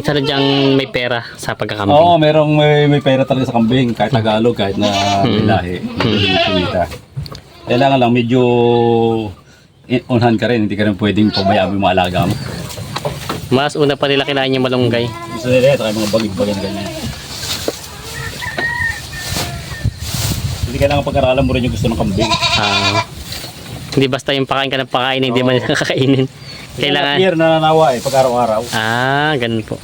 Talagang may pera sa pagkakambing. Oo, merong may, may pera talaga sa kambing, kahit Tagalog, kahit na may lahi. May kumita. Kailangan lang medyo i- unhan ka rin, hindi ka rin pwedeng pabayaan mo yung mga alaga mo. Mas una pa nila kinain yung malunggay. Gusto nila saka yung mga bagig-bagay na ganyan. Hindi kailangan pag-aralan mo rin yung gusto ng kambing. Ah, hindi basta yung pakain ka ng pakain, hindi man kakainin. Kailangan. Kailangan, Year na nanawa eh, pag araw-araw. ah, ganun po.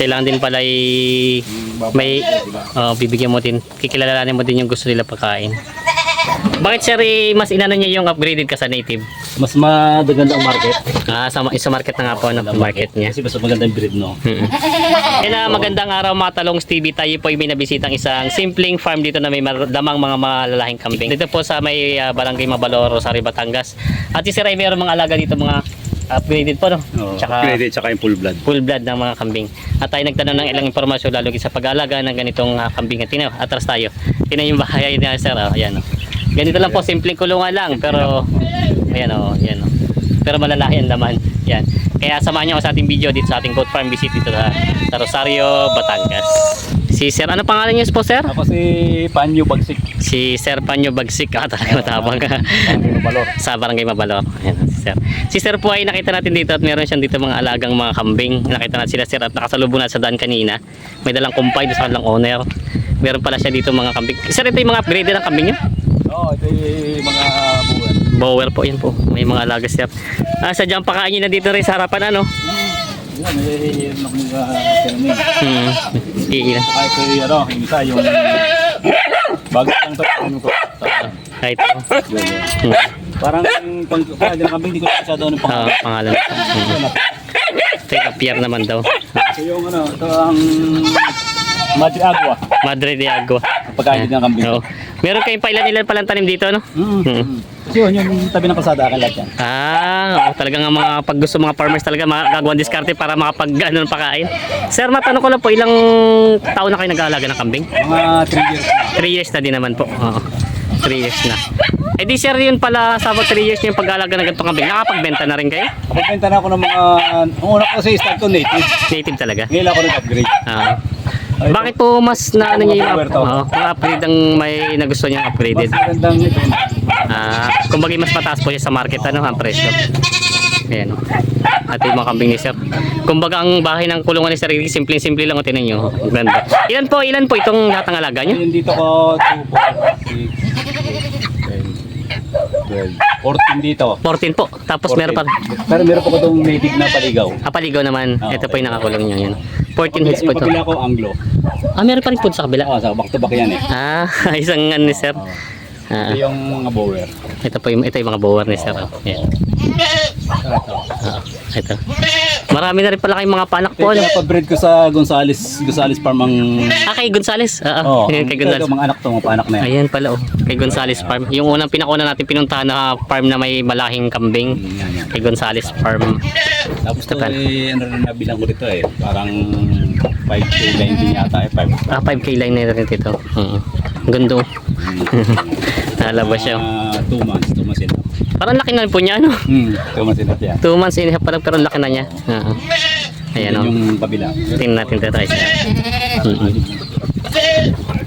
Kailangan din pala i- may, oh, bibigyan mo din, kikilalanin mo din yung gusto nila pagkain. Bakit sir, eh, mas inano niya yung upgraded ka sa native? Mas madaganda ang market. Ah, sa, sa market na nga po, no, market niya. Kasi mas maganda yung breed, no? Mm. Kaya na magandang araw mga talong Stevie tayo po ay may nabisitang isang simpleng farm dito na may damang mga malalaking kambing. Dito po sa may uh, Barangay Mabaloro, Rosario, Batangas. At si Sir ay mayroong mga alaga dito mga upgraded po no. Oo, Tsaka upgraded, tsaka yung full blood. full blood ng mga kambing. At tayo nagtanong ng ilang impormasyon lalo sa pag-alaga ng ganitong uh, kambing. Tinaw, atras tayo. Tingnan yung bahay niya Sir. Oh, ayan, oh. Ganito lang po, simpleng kulungan lang. Pero, ayan o, oh, ayan oh. Pero malalaki ang laman. Yan. Kaya samahan niyo ako sa ating video dito sa ating goat farm visit dito sa, sa Rosario, Batangas. Si Sir, ano pangalan niyo po Sir? Ako si Panyo Bagsik. Si Sir Panyo Bagsik. Ah, talaga matabang ka. Sa Barangay Mabalor. Ayan, Sir. Si Sir po ay nakita natin dito at meron siyang dito mga alagang mga kambing. Nakita natin sila Sir at nakasalubong na sa daan kanina. May dalang kumpay doon sa kanilang owner. Meron pala siya dito mga kambing. Sir, ito yung mga upgraded ng kambing niyo? Oo, ito yung mga buwan. Bower po, yan po. May mga alaga Sir. Ah, sadyang pakain niyo na dito rin sa harapan ano? Yan, eh, yung mga kinamin. Hmm. Iilan. Saka ito yung ano, isa yung bago lang ito. Ko? Ah, ito. Hmm. Parang pang kaya din kambing di ko masyado ano pang. Ah, pangalan. Hmm. Ito yung naman daw. Ito yung ano, ito ang Madre Agua. Madre de Agua. Pagkain din ng kambing. Oo. Meron kayong pailan-ilan palang tanim dito, no? Mm. Hmm. Kasi yun, yung tabi ng kalsada akin lahat yan. Ah, oo, talaga nga mga pag gusto mga farmers talaga magagawa diskarte para makapag ano, ng pakain. Sir, matanong ko lang po, ilang taon na kayo nag-aalaga ng kambing? Mga 3 years na. 3 years na din naman po. Oo. 3 years na. Eh di sir, yun pala sa 3 years niyo yung pag-aalaga ng ganitong kambing. Nakapagbenta na rin kayo? Nagbenta na ako ng mga, ang una ko kasi start ko native. Native talaga. Ngayon ako nag-upgrade. Ah. bakit po mas na ano niyo yung oh, upgrade ang may nagusto niyang Mas upgraded? magandang ito. Ah, kumbaga mas mataas po siya sa market ano ang presyo. Ayan. oh. At yung mga kambing ni sir. Kumbaga ang bahay ng kulungan ni sir, simple-simple lang o tinan nyo. Ang Ganda. Ilan po, ilan po itong lahat ng alaga nyo? Ngayon dito ko 2, 4, 6, 14 dito. 14 po. Tapos meron pa. 14. Pero meron pa ko itong native na paligaw. Kapaligaw naman. Ah, Ito po okay. yung nakakulong nyo. Yan. 14 heads po Yung ito. kabila ko Anglo. Ah, meron pa rin po sa kabila. Oo, sa back to back yan eh. Ah, isang ano ni sir. Oo. Ah, Ito yung mga bower. ito po yung, ito yung mga bower ni sir. oh. Yan. Ito. Ah, ito. Marami na rin pala kayong mga panak po. Ano? yung pabreed ko sa Gonzales, Gonzales Farm ang... Ah, kay Gonzales. Ah, Oo, ah, kay Gonzales. ito, mga anak to, mga panak na yan. Ayan pala oh, kay Gonzales Farm. Yung unang pinakuna natin pinuntahan na farm na may malahing kambing. Mm, Yan, yan. Kay Gonzales Farm. Tapos Ito eh, ano rin nabilang ko dito eh. Parang 5K line din yata eh. 5. Ah, 5K line na rin dito. Mm. Ang Ganda oh. Nalabas siya. 2 months, 2 months. Parang laki na rin po niya ano. Hmm, 2 months enough yan. 2 months and a half pa lang pero ang laki na niya. Ah. Ayan Yan oh. yung kabila. Tingnan natin ito guys. Mm-mm.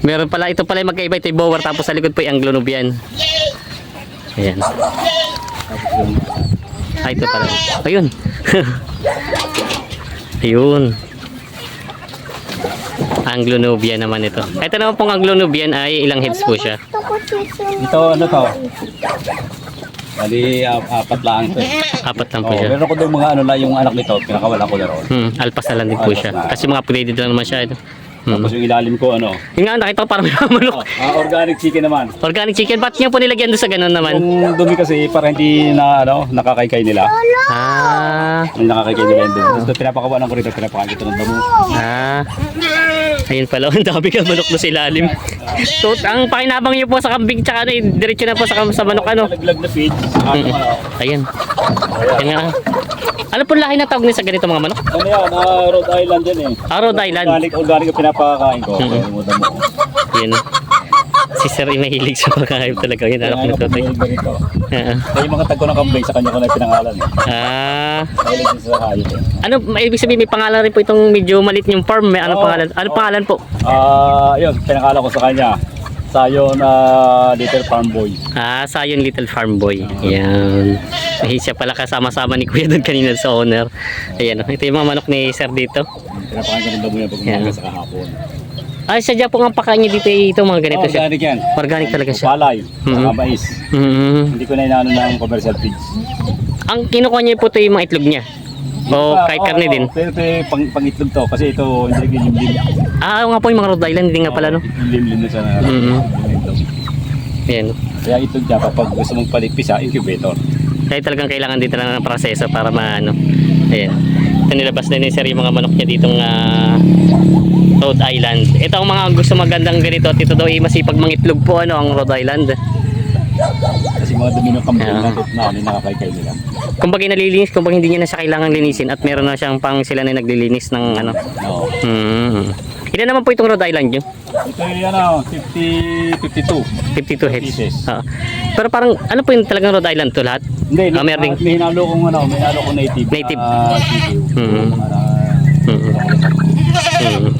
Meron pala, ito pala yung magkaiba. Ito yung bower tapos sa likod po yung Anglo-Nubian. Ayan. Yung Ah, ito pala. Ayun. Ayun. Anglo-Nubian naman ito. Ito naman pong Anglo-Nubian ay ilang heads po siya. Ito ano to? Bali, ap- apat lang ito. eh. Apat lang po Oh, siya. meron ko doon mga ano lang yung anak nito, pinakawala ko na roon. Hmm, alpas na lang din po siya. Kasi mga upgraded lang naman siya. Ito. Hmm. Tapos yung ilalim ko ano, Yung nga, nakita ko parang may manok. ah, organic chicken naman. Organic chicken, ba't niyo po nilagyan doon sa ganun naman? Yung dumi kasi para hindi na ano, nakakaykay nila. Ah, Hindi nakakaykay nila yung dumi. Tapos pinapakawalan ko rito, pinapakain ko ng damo. ah. Ayun pala, ang dami ka manok na sa ilalim. So, ang pakinabang niyo po sa kambing tsaka ano, eh, diretso na po sa, sa manok ano. Naglag na feed. Ayan. Ayan nga. Ano po lahi na tawag niyo sa ganito mga manok? Ano yan, ah, Rhode Island yan eh. Ah, Rhode Island. Organic, organic ang pinapakain ko. Mm. Kaya mo damo. Yan. Si Sir ay mahilig sa pagkakayop talaga. Yun, anak na. Ganito. Ah, Kaya yung mga tagko ng kambing, sa kanya ko na pinangalan. Ah, Mahilig din sa hayop. Ano, may ibig sabihin may pangalan rin po itong medyo malit yung farm. May ano pangalan? Ano pangalan po? Ah, yun, pinangalan ko sa kanya. Sayon uh, Little Farm Boy. Ah, Sayon Little Farm Boy. Yan. Ay, siya pala kasama-sama ni Kuya doon kanina sa owner. Ayan, oh. ito yung mga manok ni Sir dito. Pinapakan ko ng damo yan pag umaga sa kahapon. Ah, sadya po ang pakain dito eh, ito mga ganito Oh, siya. organic yan. Organic talaga siya. Palay, Mhm. saka mais. Mm. Hindi ko na inaano ng commercial feeds. Ang kinukuha niya po ito yung mga itlog niya. O Ah, kahit oo, karne din. Pero ito eh, pang, pangitlog to kasi ito hindi lim lim. Ah, nga po yung mga Rhode Island, hindi nga pala no. Lim lim na sa Mhm. itlog. Ayan. oh. Kaya itlog niya kapag gusto mong paligpis sa incubator. Kaya talagang kailangan dito lang ng proseso para maano. Ayan. Ito nilabas na ni Sir yung mga manok niya ditong ah, Rhode Island. Ito ang mga gusto magandang ganito at ito daw ay masipag mangitlog po ano ang Rhode Island. Kasi mga dumi ng kambing Ah. na ano nakakaykay nila. Kumbaga nalilinis, kumbaga hindi niya na siya kailangan linisin at meron na siyang pang sila na naglilinis ng ano. Oo. Hmm. Ilan naman po itong Rhode Island nyo? Ito yung ano, 50, 52. 52 heads. Oo. Pero parang ano po yung talagang Rhode Island to lahat? Hindi, Ah, meron may, ding- may hinalo kong ano, may hinalo kong native. Native. Uh. Para, Mhm. Hmm. mga Tagalog.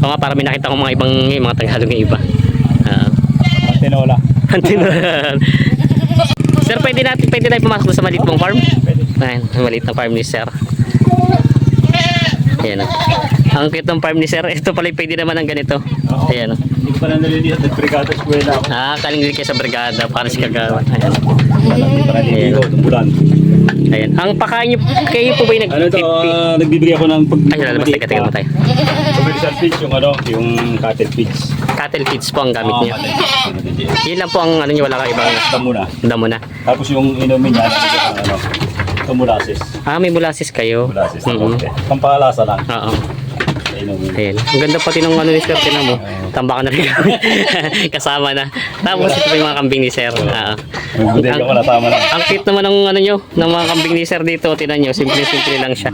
Oo nga, para may nakita kong mga ibang mga Tagalog ng iba. Ah. Tinola. Antinuran. sir, pwede natin, pwede tayo pumasok sa maliit mong farm? Pwede. Ayan, ang maliit na farm ni sir. Ayan o. Ang cute ng farm ni sir. Ito pala pwede naman ang ganito. Oo. Ayan o. Hindi ko pa na nalilihat ng brigada sa eskwela ako. Ah, kalingin kayo sa brigada para si kagawa. Ayan. Hindi pa naliligo, tumbulan. Ayan. Ang pakain niyo, kayo po ba yung nag Ano to, ah, nagbibigay ako ng pag... Ay, lalabas tayo, teka mo tayo. Commercial feeds yung ano, yung cattle feeds. Cattle feeds po ang gamit feeds. Yun lang po ang ano niyo, wala kang ibang Ito muna. damo na. Tapos yung inumin niya, ano, ito molasses. Ah, may molasses kayo. Molasses Mhm. konti. Pampalasa lang. Oo. Sa. Ayan. Ang ganda pati ng ano ni Sir, tinan mo. Tambakan na rin kami. Kasama na. Tapos ito pa yung mga kambing ni Sir. Oo. Ko nasama lang. Ang cute naman ng ano nyo, ng mga kambing ni Sir dito. Tinan nyo, simple-simple lang siya.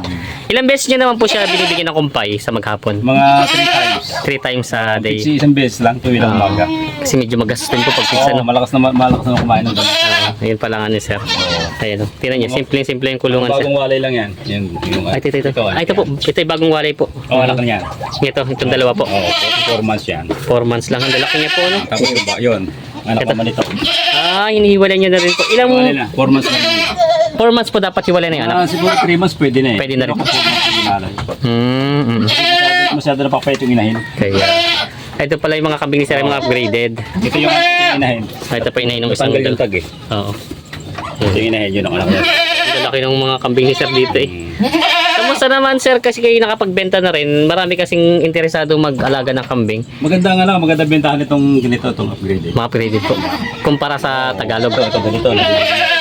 Ilang beses nyo naman po siya binibigyan ng kumpay sa maghapon? Mga 3 times. Three times a day. Kasi isang beses lang, tuwing lang Ah. umaga. Kasi medyo magastos din po pag Oo, pizza. No? malakas na malakas na kumain ng ganun. Oo, ayun pala nga ni Sir. Ayan o. Tinan nyo, simple-simple yung kulungan. Bagong walay lang yan. Yan, yung, Ay, ito, ito. ito, Ay, ito po. Ito yung bagong walay po. Oh, anak niya. Ito, itong dalawa po. Oo, 4 months yan. Four months lang. Ang lalaki niya po, no? Tapos yung ba, yun. Anak Ito. ko manito. Ah, hinihiwalay niya na rin po. Ilang, Walay na, 4 months lang. yun. four months po dapat hiwalay na yung anak. Ah, siguro 3 months pwede na eh. Pwede na rin. Ginalay. Hmm, mm. Masyado, na pakpait yung inahin. Kaya, ito pala yung mga kambing ni Sir, mga upgraded. Ito yung inahin. Ah, ito pa yung ng isang Tanggal yung tag eh. Oo. Ito yung inahin, yun ang anak niya. Ang laki ng mga kambing ni Sir dito eh. Kamusta naman Sir kasi kayo nakapagbenta na rin. Marami kasing interesado mag-alaga ng kambing. Maganda nga lang, maganda bentahan itong ganito, itong upgrade. Mga upgraded po. Kumpara sa Tagalog. Ito, ito, ganito.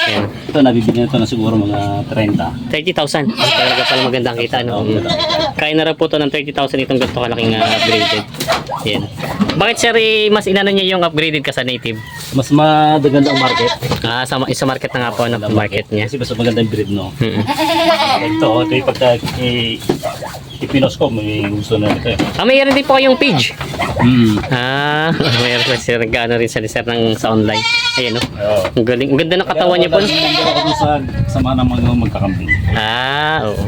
Ayan. Ito, nabibili na ito na siguro mga 30. 30,000. Talaga pala magandang kita. No? Kaya na rin po ito ng 30,000 itong ganito kalaking uh, upgraded. Yan. Bakit sir eh, mas inano niya yung upgraded ka sa native? Mas madaganda ang market. Ah, sa, sa market na nga po ng market niya. Kasi mas maganda yung breed, no? Mm. Ito, ito yung pagka i- ipinos ko, may gusto na ito eh. Ah, mayroon din po kayong page. Hmm. Ah, mayroon pa sir. Gano rin ni sir ng, sa online. Ayan o. Oo. Ang galing. Ang ganda ng katawan niya po. no? Nandun ako sa sama ng mga magkakambing. Ah, oo.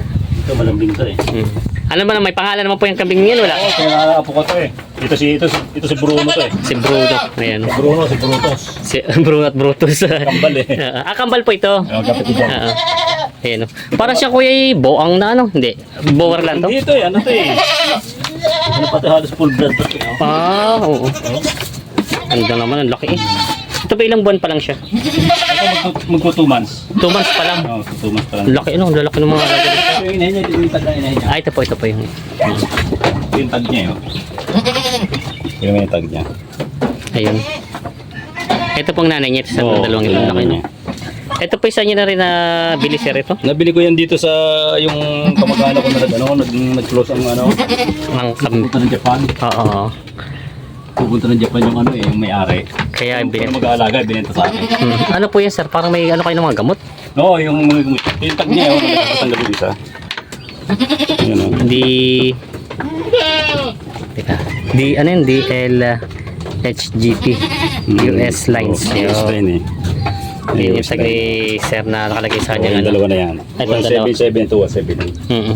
Ito, malambing to eh. Mm. Ano ba na, may pangalan naman po yung kambing niyan? Wala. Oo, kaya apo ko to eh. Ito si, ito, si- ito si Bruno to eh. Si Bruno. Ayan. Bruno, si Brutus. Si Bruno at Brutus. Kambal eh. ah, kambal po ito. Oo, kapit. Ah, ayan o. Para siya kuya eh, boang na ano? Hindi. Bower lang to? Hindi ito eh, ano to eh. Ano pati halos full blood to eh. oh. Ah, oo. Ganda naman, ang laki eh. Ito pa ilang buwan pa lang siya? Ito magto- magto 2 months. 2 months pa lang. Oo, 2 months pa lang. Ang laki ano, ang lalaki ng mga alaga. Ito yung inahin niya, ito yung tag na inahin niya. Ah, ito po, ito po yung... Ito yung tag niya eh. oh. Ito yung tag niya. Ayun. Ito pong nanay niya, ito sa Oo, dalawang ito ilang yung laki nanay niya. Ito po isa niya na rin na bili sir ito. Nabili ko yan dito sa yung kamag-anak ko na nag, ano, nag, nag-close ang ano, Ang kam... pupunta ng Japan. Oo. Pupunta ng Japan yung ano eh, yung may-ari. Kaya Yung ano mag-aalaga, binenta sa akin. Hmm. Ano po yan sir? Parang may ano kayo ng mga gamot? No, yung, yung tag niya, yung nagkakatanggal yung isa. Yun o. Di... Teka. Di, ano yun? DL... HGP US lines. Oh, Yun. US line eh. Yun yung US sa line. sir na nakalagay sa Oh, kanya. yung Ano. dalawa na yan. Ito, dalawa. 177 to 179. Mm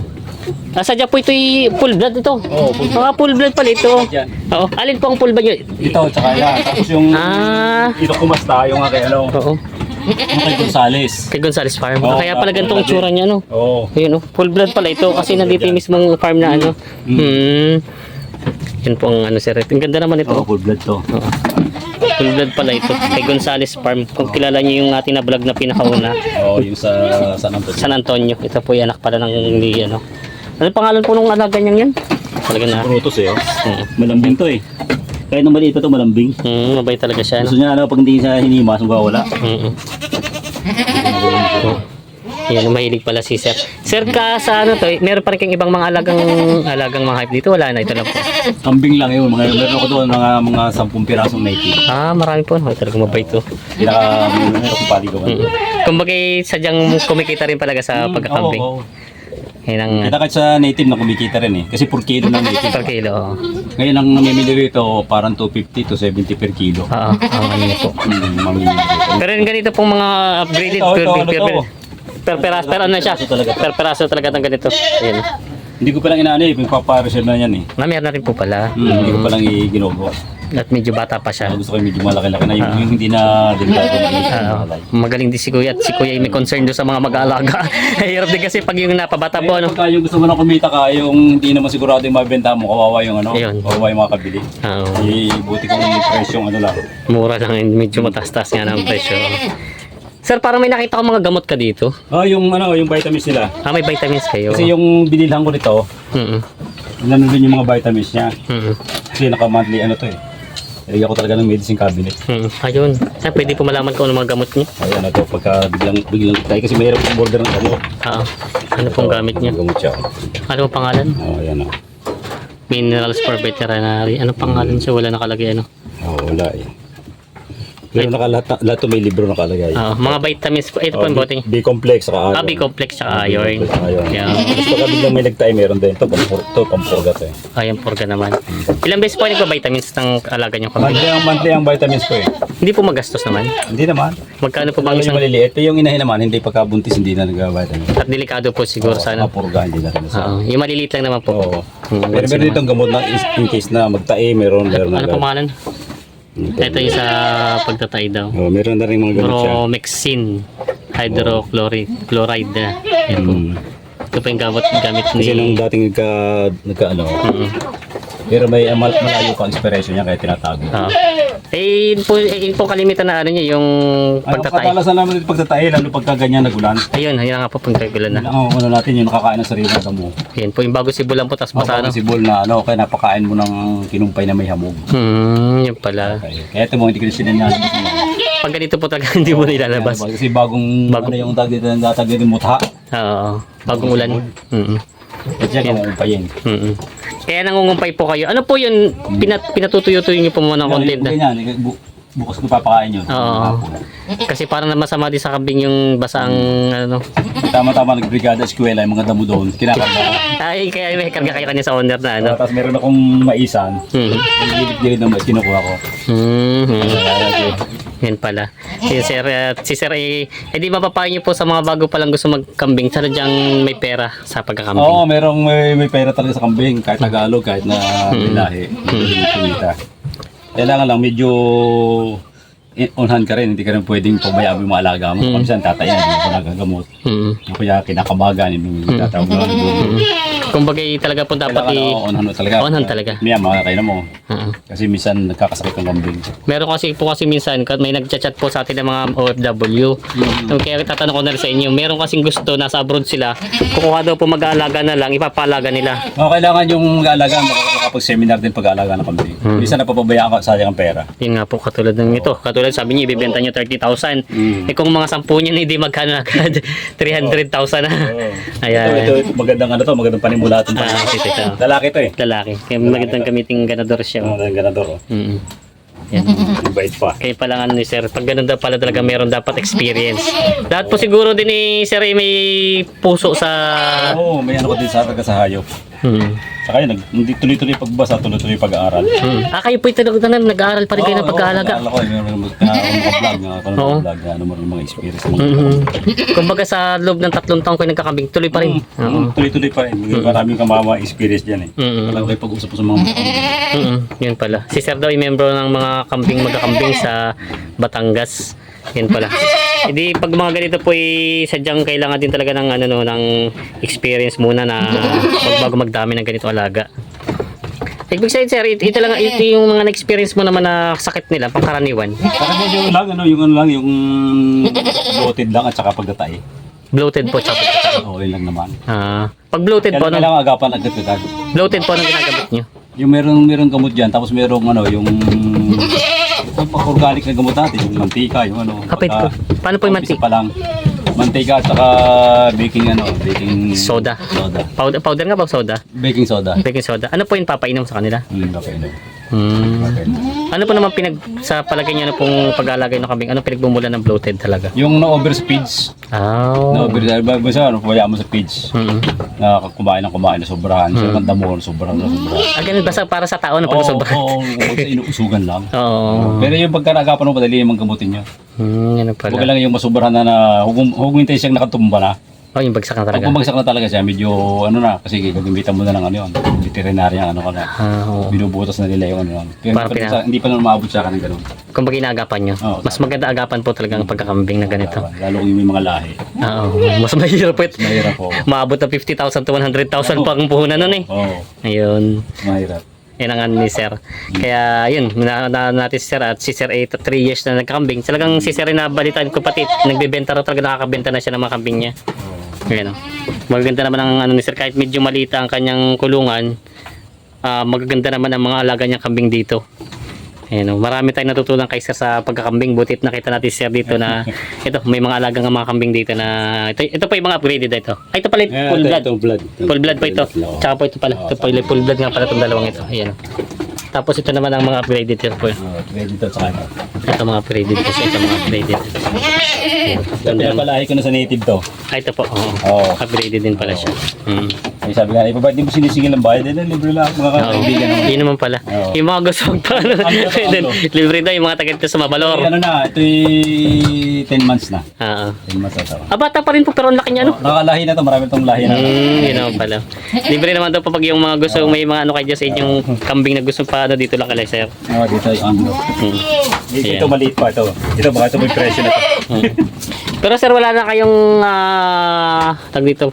Ah, sadya po ito'y full blood ito. Oo, full Mga full blood pala ito. Yan. Oo. Alin po ang full blood nyo? Ito, tsaka yan. Tapos yung Ah. ito kumasta, yung nga kay ano, Oo. yung kay Gonzales. Kay Gonzales Farm. Oo, Kaya pala full ganitong blood tsura niya, no? Oo. Ayun, oh. full blood pala ito kasi nandito yung mismong farm na ano. Hmm. Yun po ang ano sir. Ang ganda naman ito. Oo, full blood to. Oo. Full blood pala ito. Kay Gonzales Farm. Kung kilala niyo yung ating na vlog na pinakauna. Oo, yung sa San Antonio. San Antonio. Ito po yung anak pala ng ni ano. Ano pangalan po nung alaga niyang yan? Talaga na. Brutus eh, oh. Hmm. Malambing to eh. Kahit nung maliit pa to, malambing. Hmm, mabait talaga siya. Gusto No? niya ano, pag hindi siya hinimas, mawawala. Mm Yan, mahilig pala si Sir. Sir, ka sa ano to, eh, meron pa rin kayong ibang mga alagang alagang mga hype dito? Wala na, ito lang po. Kambing lang yun. Mga, meron ako doon mga, mga 10 pirasong native. Ah, marami po. Ay, talagang mabait to. Pinaka, meron akong pali ko. Mm. Kumbaga, sadyang kumikita rin talaga sa pagkakambing. Oo, oo. Yan ang Kaya kahit sa native na kumikita rin eh. Kasi per kilo ng native. per kilo. Oo, Ngayon ang namimili rito, parang 250 to 70 per kilo. Oo, ang ano po. Hmm, mamimili. Pero yung ganito pong mga upgraded Ito, ito, ano to? Per peraso, pero ano siya? Per peraso talaga ng ganito. Ayan. Hindi ko palang inaano eh, papareserve na yan eh. Na meron na rin po pala. Hmm, hindi ko palang i-ginogo. At medyo bata pa siya. Gusto ko yung medyo malaki-laki na yung, yung hindi na delikado na hindi Oo. malay. magaling din si Kuya at si Kuya ay may concern doon sa mga mag-aalaga. Hirap din kasi pag yung napabata po, ano. Pagka yung gusto mo na kumita ka, yung hindi naman sigurado yung mabenta mo, kawawa yung ano, Ayun. kawawa yung mga kabili. Oo. Eh, buti kung yung presyo ano lang. mura lang, medyo matastas nga ng presyo. Sir, parang may nakita ko mga gamot ka dito. Oh, yung ano, yung vitamins nila. Ah, may vitamins kayo. Kasi yung binilhan ko nito, Mm nandun din yung mga vitamins niya. -mm. Kasi naka-monthly ano to eh. Nilagyan ko talaga ng medicine cabinet. Mm. Ayun. Sir, pwede po malaman ko ano mga gamot niyo. Ayan na to, pagka biglang, biglang tayo kasi mahirap yung border ng gamot. Oo. Ano pong gamit niyo? Gamot siya. Ano pong pangalan? Oh, ayan o. Minerals for Veterinary. Ano pangalan siya? Wala nakalagay ano. Oh, wala eh. Pero naka, lahat, lahat to may libro nakalagay. Oo. mga vitamins po. Ito po Oh, yung bote. B-complex, saka iron. Ah, B-complex tsaka iron. Yeah. Tapos pagka biglang may nagtae, meron din. Ito, pampur, to, pampurga to eh. Ayan, porga naman. Ilang beses po nagpa-vitamins ng alaga niyo kambing? Monthly ang, monthly ang vitamins ko eh. Hindi po magastos naman. Hindi naman. Magkano po bang yung isang... maliliit, eh, yung inahin naman, hindi pagkabuntis, hindi na nag-vitamins. At delikado po siguro sa ano. Purga, hindi na rin. Oo. Yung maliliit lang naman po. Oo. Hmm, meron naman. ditong gamot na in case na magtae, meron, meron Ano na. po pangalan? Ito yung sa pagtatay daw. Oh, meron na rin mga gamot siya. Bromexin hydrochloride chloride na. Yan po. Mm. Ito po yung gamot gamit ni Kasi nung dating nagka, nagka ano, Mm. Pero may uh, mal- malayo pa ang expiration niya kaya tinatago. Oo. Eh, yun po, eh, yun po kalimitan na ano niya, yung Ano, pagtatay. kadalasan namin dito pagtatae, lalo pagka ganyan nagulan. Ayun, ayun nga po pagkagalan na. Ang ano natin, yung nakakain ng sarili ng damo. Yan po yung bago sibulan po, tapos basa ano. si Bull na ano, kaya napakain mo ng kinumpay na may hamog. Hmm, yun pala. Okay. Kaya ito mo, hindi ko na sinanyan. Pag ganito po talaga hindi mo nilalabas. Kasi bagong, Bago- ano yung tag dito, ang tatag dito, mutha. Oo, bagong ulan. Mm At yan, kung umpayin. mm Kaya nangungumpay po kayo. Ano po yun, pinat, pinatutuyo-tuyo niyo po muna ng content na? Ganyan, ganyan, bu- bukas ko papakain yun. Oo. Kasi parang na masama din sa kambing yung basang ano. Tama-tama nagbrigada eskwela, yung mga damo doon, kinakarga. Ay, kaya may karga kayo kanya sa owner na ano. Tapos meron akong maisan, Hmm. gilid-gilid ng mais, kinukuha ko. Hmm. hmm. Kaya. Yan pala. Si Sir, uh, si Sir eh, eh di mapapayo niyo po sa mga bago pa lang gusto magkambing. Sana diyang may pera sa pagkakambing. Oo, merong may, may pera talaga sa kambing, kahit Tagalog, kahit na lahi. Hindi kumita. Kailangan lang medyo unhan ka rin, hindi ka rin pwedeng pabayaan mo yung alaga mo. Hmm. Kung saan tatayan, hindi ko nagagamot. Hmm. Kaya kinakabagan, yung tatawag na ano doon. Kumbaga eh, talaga po dapat Kailangan i... unhan mo talaga. Unhan talaga. Miya, makakain na mo. Kasi minsan nagkakasakit ng kambing. Meron kasi po kasi minsan may nagchat-chat po sa atin ng mga OFW. So, kaya tatanong ko na rin sa inyo, meron kasing gusto nasa abroad sila, kukuha daw po mag-aalaga na lang, ipapalaga nila. Oh, kailangan yung mag-aalaga, makapag-seminar din pag-aalaga ng kambing. Minsan napapabayaan ka, sayang ang pera. Yun nga po katulad ng ito. Katulad sabi niyo ibebenta niyo 30,000. Mm. Eh kung mga 10 niyo hindi magkano na agad 300,000 na. Ito, Ayan. ito, ito, magandang ano to, magandang panimula itong Ah, ito, ito. Lalaki to eh. Lalaki. Kaya magandang kamiting ganador siya. oh. Magandang ganador. Oh. Mm. Yan. Bait pa. Kaya pala ano ni sir, pag ganun daw pala talaga meron dapat experience. Lahat po siguro din ni sir ay may puso sa Oo, may ano ko din sa sa hayop. Hmm. Saka yun, nag, hindi tuloy-tuloy pagbasa, tuloy-tuloy pag-aaral. Hmm. Ah, kayo po ito nag-aaral pa rin kayo ng pag-aalaga. Oo, oo, ako, meron ah, mga-vlog, nga, ako Oo. nag-vlog, ano mo rin mga experience. Mga, Mhm. Kumbaga sa loob ng tatlong taong kayo nagkakambing, tuloy pa rin. Mm, mm, tuloy-tuloy pa rin. Maraming kamama experience dyan eh. Mm. Alam kayo pag-usap sa mga Mm, yun pala. Si Sir daw ay membro ng mga kambing magkakambing sa Batangas. Yun pala. Hindi pag mga ganito po ay sadyang kailangan din talaga ng ano no ng experience muna na pag bago magdami ng ganito alaga. Ibig sabihin sir, ito, ito lang ito yung mga na-experience mo naman na sakit nila pangkaraniwan. Saka medyo lang, ano, yung ano lang, yung bloated lang at saka pagdatay. Bloated po tsaka Okay lang naman. Ah, pag bloated Kaya po ano? kailangan agapan agad-agad. Bloated po anong ginagamit niyo? Yung meron meron gamot diyan tapos merong ano yung yung organic na gamot natin, yung mantika, yung ano. Kapit ko. pagka- Paano po yung mantika? pa lang. Mantika at saka baking ano, baking Soda. Soda. Powder, powder nga ba o soda? Baking soda. Baking soda. Ano po yung papainom sa kanila? Hmm, okay, no. Hmm. Ano po naman pinag sa palagay niyo na pong pag-alagay ng kambing? Ano pinagmumula ng bloated talaga? Yung na overspeeds, Oh. na over basta ano, kaya mo sa feeds. Mm. Na kumain ng kumain na sobrahan, siya Hmm. ng damo na sobrahan na sobrahan. Ah, ganun basta para sa tao na pag Oo, sobra. oo, oo, inuusugan lang. Oo. Pero yung pagkaragapan mo, madali yung gamutin nyo. Hmm, Huwag pala. lang yung masubrahan na na, huwag huwag hintay siyang nakatumba na. Oh, yung bagsak na Pag talaga. bumagsak na talaga siya, medyo ano na, kasi gagamitan mo na ng ano yun, veterinarya ano ka na. Ah, oo. Binubutas na nila yung ano yun. Pero Parang hindi, pa, pina- hindi pa naman maabot sa akin ng ganun. Kung baga inaagapan nyo. Oo, Mas maganda agapan po talaga ang pagkakambing na ganito. Lalo kung yung may mga lahi. Oo. Mas mahirap po. ito. Mahirap po. Maabot na 50,000 to 100,000 pa ang puhunan nun eh. Oo, Ayun. mahirap. Yan ang ano ni Sir. Kaya yun, na, na, natin si Sir at si Sir ay 3 years na nagkakambing. Talagang si Sir ay nabalitaan ko pati. Nagbebenta raw talaga nakakabenta na siya ng mga kambing niya. Ayan o. Magaganda naman ang ano ni Sir. Kahit medyo malita ang kanyang kulungan, ah, magaganda naman ang mga alaga niyang kambing dito. Ayan o. Marami tayong natutunan kay Sir sa pagkakambing. Butit nakita natin si Sir dito na ito, may mga alagang mga kambing dito na ito, ito pa yung mga upgraded na ito. Ay, ito pala yung full blood. blood. Full blood pa ito. Tsaka po ito pala. Ito po yung full blood nga pala itong dalawang ito. Ayan. o. Tapos ito naman ang mga upgraded ito po. Oo, ready to sa. Ito mga upgraded kasi ito mga upgraded. Ito pinapalahi ko na sa native to. Ah, ito po. Oo. Oo. Upgraded din pala siya. Mm. Ay sabi nga, iba ba, di mo sinisingil ng bayad? Eh, libre lang, mga Oo. kaibigan. Yun naman pala. Oo. Yung mga gusto magpaano. Ano, ano? Libre daw yung mga taga dito sa Ay, Mabalor. ano na, ito'y 10 months na. Oo. 10 months na to. Ah, bata pa rin po pero ang laki niya no? Oh, nakalahi na to, marami tong lahi na. Hmm, yun naman pala. Libre naman daw kapag yung mga gusto, may mga ano kayo dyan sa inyong kambing na gusto pa ano dito lang kala sir. Oo, dito yung anglo. Hmm. Dito, ito maliit pa ito. Ito baka ito may presyo na to. Pero sir, wala na kayong ah, tag dito.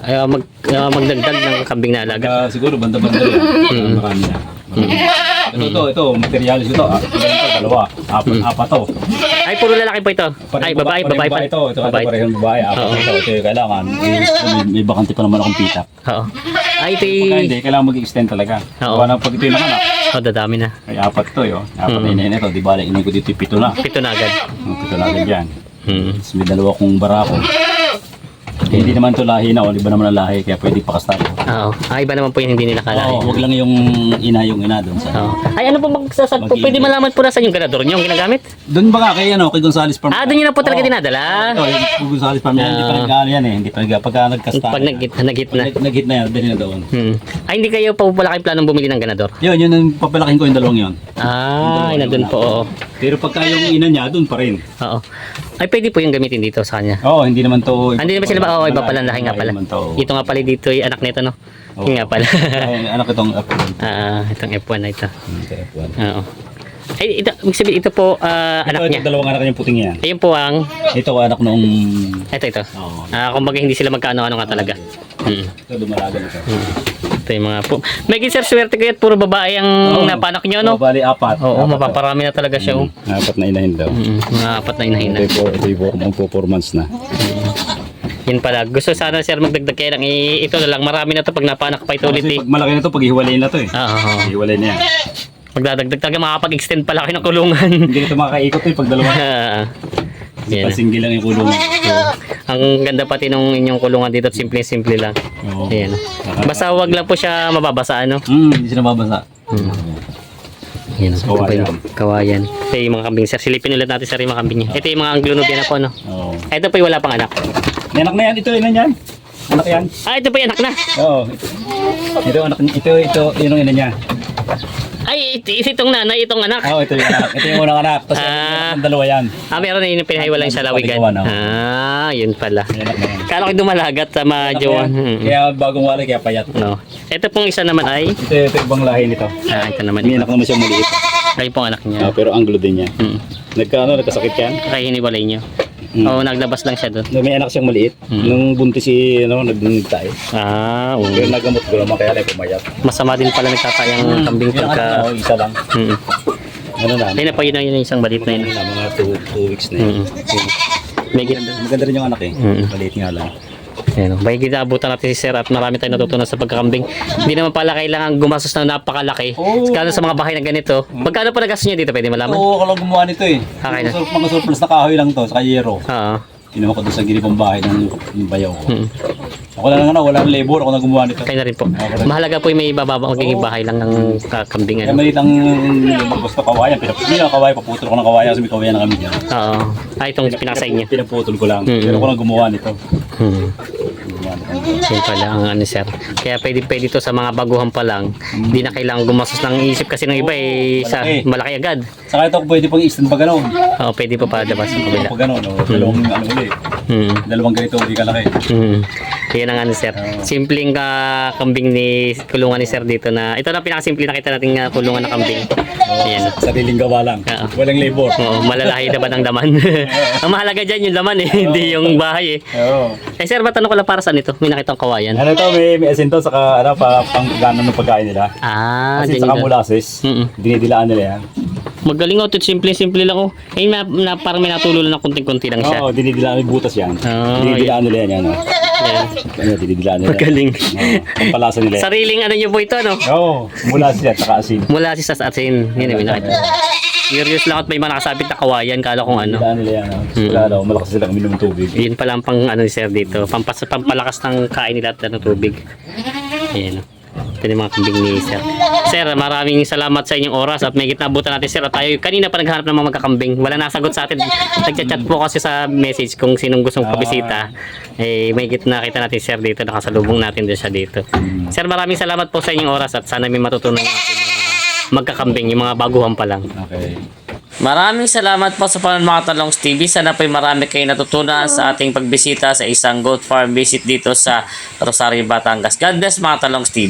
Ay, ah, mag, ah, magdagdag ng kambing na alaga. Kaya siguro banda-banda yan. Marami na. Ito, ito, ito, materialis ito. Ah, ito, dalawa. Apat, apat to. Ay, puro lalaki po ito. Ay, babae, babae pa. Ito, ito, ito, Babae. parehong babae. Apat Oo. ito, ito kailangan. May, may, bakante pa naman akong pitak. Oo. Ay, ito Pagka hindi, kailangan mag-extend talaga. Oo. Gawa ng pag ito yung nanganak. Oh, dadami na. Ay, apat to yun. Apat Mm. na inahin ito. Di ba, inahin ko dito pito na. Pito na agad. Yung Pito na agad yan. Hmm. Tapos may dalawa kong barako. Eh, hindi naman to lahi na, o iba naman ang lahi, kaya pwede pakastar. Oo. Ah, iba naman po yung hindi nila kalahin. Oo, wag lang yung ina yung ina doon sa. Oo. Ay, ano po magsasag po? Pwede malaman po na sa yung ganador niyo ang ginagamit? Doon ba ka kay ano, kay Gonzales Farm? Ah, doon niyo na po talaga Oo. dinadala. Ito, yung Gonzales Farm, yan, hindi pa Ah. nag yan eh, hindi pa nag pagka nagkasta. Pag nag-hit, nag-hit Pag na. nag- nag-hit na yan, dali na doon. Hmm. Ay, hindi kayo pa wala kayong planong bumili ng ganador? Yun, yun ang papalaking ko yung dalawang yun. Ah, Yung nandun po. Oo. Pero pagka yung ina niya, doon pa rin. Oo. Ay, pwede po yung gamitin dito sa kanya. Oo, hindi naman to. Ah, Hindi naman sila ba? Oo, iba pala lahi nga pala. Ito nga pala dito yung anak nito, no? Oo. Yung nga pala. Ay, anak itong F1. Ah, itong F1 na ito. Ito, F1. Oo. Ay, ito, ibig sabihin, ito po ah, Ito, anak ito, niya. dalawang anak niyang puting yan. Ayun po ang, Ito, anak nung... ito, ito. Oo. Ah, kumbaga hindi sila magkaano-ano nga talaga. Hmm. Ito, dumalaga na ito. Hmm. Ito yung mga po. May sir, swerte kayo at puro babae ang Oo. napanak nyo, no? Oo, bali, apat. Oo, Apat mapaparami na talaga siya, oh. to. Apat na inahin daw. Mm, mga apat na inahin na. Ito po, ito po, mag-performance na. Yun pala. Gusto sana sir magdagdag kayo ng i- ito na lang. Marami na to pag napanak pa ito ulit Kasi eh. pag malaki na to, pag hiwalay na to eh. Ah, oo. Hiwalay na yan. Magdadagdag talaga makakapag-extend pala kayo ng kulungan. Hindi na ito makakaikot eh, pag dalawa. Ah, Yan. Pag single lang yung kulong. Ang ganda pati nung inyong kulungan dito. Simple-simple lang. Oo. Ayan. Basta wag lang po siya mababasa ano. Hmm, hindi siya nababasa. Hmm. Yan. Ito pa Kawayan. yung kawayan. Ito yung mga kambing sir. Silipin ulit natin sir yung mga kambing niya. Ito yung mga Anglo Nubian na po no. Oo. Ito po yung wala pang anak. May anak na yan, ito, ilan yan? Anak yan. Ah, ito pa yung anak na. Oo. Ito, anak niya. Ito, ito, yun ang ina niya. Ay, ito, itong nanay, itong anak. Oo, ito yung anak. Ito yung unang anak. Tapos Ah. yung dalawa yan. Ah, meron na yun yung pinahiwalang sa lawigan. Oh. Ah, yun pala. Kala ko dumalagat sa mga jowa. Hmm. Kaya bagong wala, kaya payat. No. Ito pong isa naman ay, Ito, ito yung ibang lahi nito. ah, ito naman. May anak naman siya maliit. Kayo pong anak niya. Ah, pero anglo din niya. Hmm. Nagkaano, nagkasakit yan. Kaya hiniwalay niyo. Hmm. Oo, naglabas lang siya doon. No, may anak siyang maliit. Mm. Nung buntis si, ano, nagtae. Ah, oo. Pero nagamot ko naman, kaya lang pumayat. Masama din pala nagtatayang kambing Yung anak pagka... oh, isa lang. Hmm. Ano na, Ayun na po, yun na yun yung isang balit na yun. ano mga two, two weeks na yun. Hmm. May. Maganda, maganda rin yung anak eh. Mm. Maliit nga lang. Ayan, may abutan natin si Sir at marami tayong natutunan sa pagkakambing. Hindi naman pala kailangan gumastos ng napakalaki. Oo. Kala sa mga bahay na ganito. Magkano pa nagastos niya dito? Pwede malaman? Oo, ako lang gumawa nito eh. Okay na. Mga sur- Mga surplus na kahoy lang to, sa yero. Oo. Kinuha ko doon sa ginipang bahay ng, ng bayaw ko. Hmm. Ako lang ano, wala nang labor, ako na gumawa nito. Kayo na rin po. Okay. Mahalaga po yung may bababa magiging bahay lang ng kakambing. Kaya Ano? maliit ang gusto kawayan. Pinap- Hindi lang kawayan, paputol ko ng kawayan kasi may kawayan na kami dyan. Oo. Ah, itong pinasay niya. Pinaputol ko lang. Mm. Pero ako lang gumawa nito. Hmm. Yun pala ang ano sir. Kaya pwede pwede to sa mga baguhan pa lang. Hindi na kailangan gumastos ng isip kasi ng iba eh sa Malaki. malaki agad. Saka ito pwede pang i-stand pag ano. Oo, pwede pa pa labas sa kabila. Pag ano, no? dalawang ano ulit. Hmm. Dalawang ganito, hindi kalaki. Hmm. Yan ang ano sir. Simpleng ka kambing ni kulungan ni sir dito na ito na pinakasimple nakita nating uh, kulungan na kambing. Ayan. Sariling gawa lang. Oo. Walang labor. Oo, malalahi na ba ng laman? ang mahalaga dyan yung laman eh, hindi yung bahay eh. Oo. Eh sir, matanong ko lang para saan ito? May nakitang kawayan. Ano to, may, may asin to, saka ano, pa, pang gano'n ng pagkain nila. Ah, Asin saka molasses. Mm-mm. Dinidilaan nila yan. Magaling oh, ito simple-simple lang oh. Eh, na, na, parang may natulo lang ng kunting-kunti lang siya. Oo, dinidilaan, may butas yan. Oo, dinidilaan nila yan, yan. Oh. Ayan. Ano, dinidilaan nila. Magaling. Oo, pampalasa nila yan. Sariling ano nyo po ito, no? Oo, molasses yan, saka asin. Mula si Sas Atin. Yun yung nakita. Curious lang at may mga nakasabit na kawayan. Kala kung ano. Dinidilaan nila yan. Oh. Mm. Wala daw, malakas sila uminom ng tubig. Yun pala ang pang ano ni Sir dito. Pampas, pampalakas ng kain nila at ano, tubig. Ayan. Ito yung mga kambing ni Sir. Sir, maraming salamat sa inyong oras at may gitnabutan natin Sir. At tayo kanina pa naghanap ng mga magkakambing. Wala nasagot sa atin. Nagchat-chat po kasi sa message kung sinong gustong pabisita. Eh, may gitna kita natin Sir dito. Nakasalubong natin din siya dito. Sir, maraming salamat po sa inyong oras at sana may matutunan magkakambing, yung mga baguhan pa lang. Okay. Maraming salamat po sa panonood mga Talongs TV. Sana po'y marami kayo natutunan sa ating pagbisita sa isang goat farm visit dito sa Rosario, Batangas. God bless mga Talongs TV.